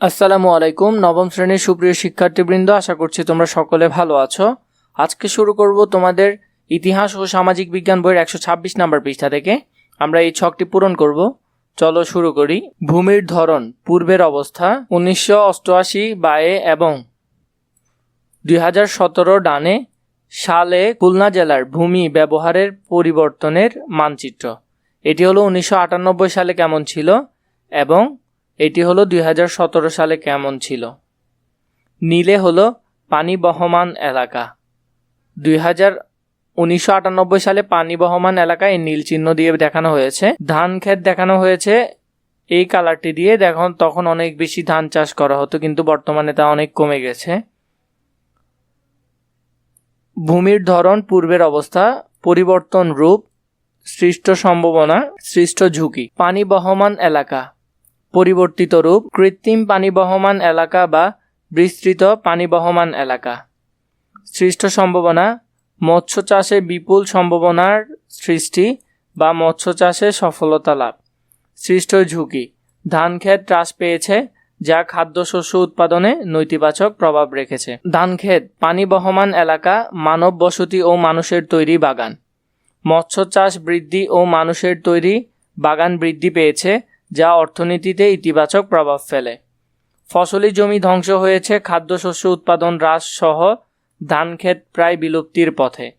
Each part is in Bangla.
আসসালামু আলাইকুম, নবম শ্রেণির সুপ্রিয় শিক্ষার্থীবৃন্দ, আশা করছি তোমরা সকলে ভালো আছো। আজকে শুরু করব তোমাদের ইতিহাস ও সামাজিক বিজ্ঞান বইয়ের একশো ছাব্বিশ নাম্বার পৃষ্ঠা থেকে। আমরা এই ছকটি পূরণ করব। চলো শুরু করি। ভূমির ধরন, পূর্বের অবস্থা, উনিশশো অষ্টআশি বায়ে এবং দুই হাজার সতেরো ডানে সালে খুলনা জেলার ভূমি ব্যবহারের পরিবর্তনের মানচিত্র। এটি হলো উনিশশো আটানব্বই সালে কেমন ছিল এবং এটি হলো দুই হাজার সতেরো সালে কেমন ছিল। নীলে হলো পানি বহমান এলাকা। দুই হাজার উনিশশো আটানব্বই সালে পানি বহমান এলাকায় নীল চিহ্ন দিয়ে দেখানো হয়েছে। ধান ক্ষেত দেখানো হয়েছে। এই কালারটি দিয়ে দেখুন, তখন অনেক বেশি ধান চাষ করা হতো, কিন্তু বর্তমানে তা অনেক কমে গেছে। ভূমির ধরন, পূর্বের অবস্থা, পরিবর্তন রূপ, সৃষ্ট সম্ভাবনা, সৃষ্ট ঝুঁকি। পানি বহমান এলাকা। পরিবর্তিত রূপ কৃত্রিম পানি বহমান এলাকা বা বিস্তৃত পানি বহমান এলাকা। সৃষ্ট সম্ভাবনা, মৎস্য চাষে বিপুল সম্ভাবনার সৃষ্টি বা মৎস্য চাষে সফলতা লাভ। সৃষ্ট ঝুঁকি, ধান ক্ষেত হ্রাস পেয়েছে, যা খাদ্যশস্য উৎপাদনে নৈতিবাচক প্রভাব রেখেছে। ধান ক্ষেত, পানি বহমান এলাকা, মানব বসতি ও মানুষের তৈরি বাগান। মৎস্য চাষ বৃদ্ধি ও মানুষের তৈরি বাগান বৃদ্ধি পেয়েছে যা অর্থনীতিতে ইতিবাচক প্রভাব ফেলে। ফসলি জমি ধ্বংস হয়েছে, খাদ্যশস্য উৎপাদন হ্রাস সহ ধান ক্ষেত প্রায় বিলুপ্তির পথে।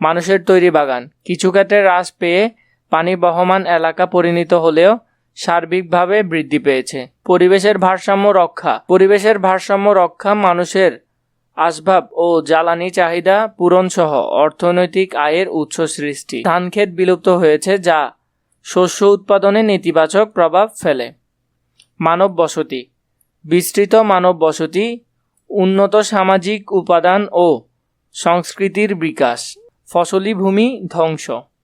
মানুষের তৈরি বাগান। কিছু ক্ষেত্রে হ্রাস পেয়ে পানি বহমান এলাকা পরিণত হলেও সার্বিকভাবে বৃদ্ধি পেয়েছে। পরিবেশের ভারসাম্য রক্ষা। পরিবেশের ভারসাম্য রক্ষা মানুষের আসবাব ও জ্বালানি চাহিদা পূরণ সহ অর্থনৈতিক আয়ের উৎস সৃষ্টি। ধান ক্ষেত বিলুপ্ত হয়েছে, যা শস্য উৎপাদনে নেতিবাচক প্রভাব ফেলে। মানব বসতি বিস্তৃত মানব বসতি উন্নত সামাজিক উপাদান ও সংস্কৃতির বিকাশ। ফসলি ভূমি ধ্বংস।